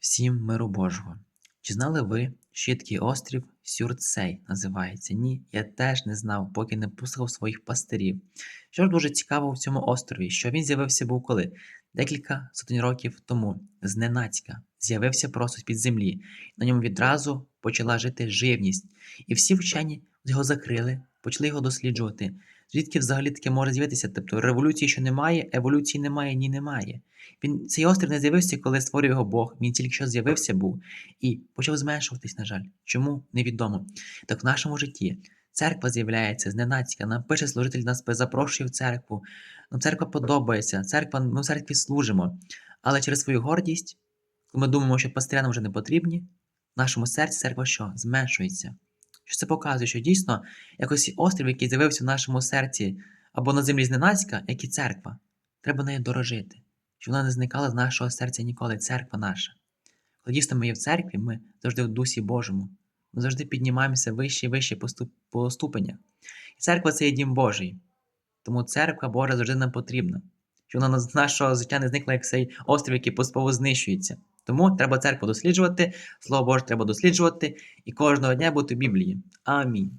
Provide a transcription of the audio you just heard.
Всім миру Божого. Чи знали ви, що є такий острів Сюрцей називається? Ні, я теж не знав, поки не послухав своїх пастирів. Що ж дуже цікаво в цьому острові, що він з'явився був коли? Декілька сотень років тому, зненацька, з'явився просто з-під землі. На ньому відразу почала жити живність. І всі вчені його закрили, почали його досліджувати. Звідки взагалі таке може з'явитися? Тобто революції що немає, еволюції немає, ні немає. Він цей острів не з'явився, коли створив його Бог. Він тільки що з'явився був і почав зменшуватись, на жаль. Чому невідомо. Так в нашому житті церква з'являється зненацька. Нам пише служитель нас запрошує в церкву. Нам церква подобається, церква, ми в церкві служимо. Але через свою гордість, коли ми думаємо, що пастиря нам вже не потрібні, в нашому серці церква що? Зменшується. Що це показує, що дійсно якось острів, який з'явився в нашому серці або на землі зненацька, як і церква, треба нею дорожити щоб вона не зникала з нашого серця ніколи, церква наша. Коли дійсно ми є в церкві, ми завжди в Дусі Божому. Ми завжди піднімаємося вище і вище по, ступенях. І церква це є дім Божий. Тому церква Божа завжди нам потрібна. Щоб вона з нашого життя не зникла, як цей острів, який поступово знищується. Тому треба церкву досліджувати, Слово Боже треба досліджувати і кожного дня бути в Біблії. Амінь.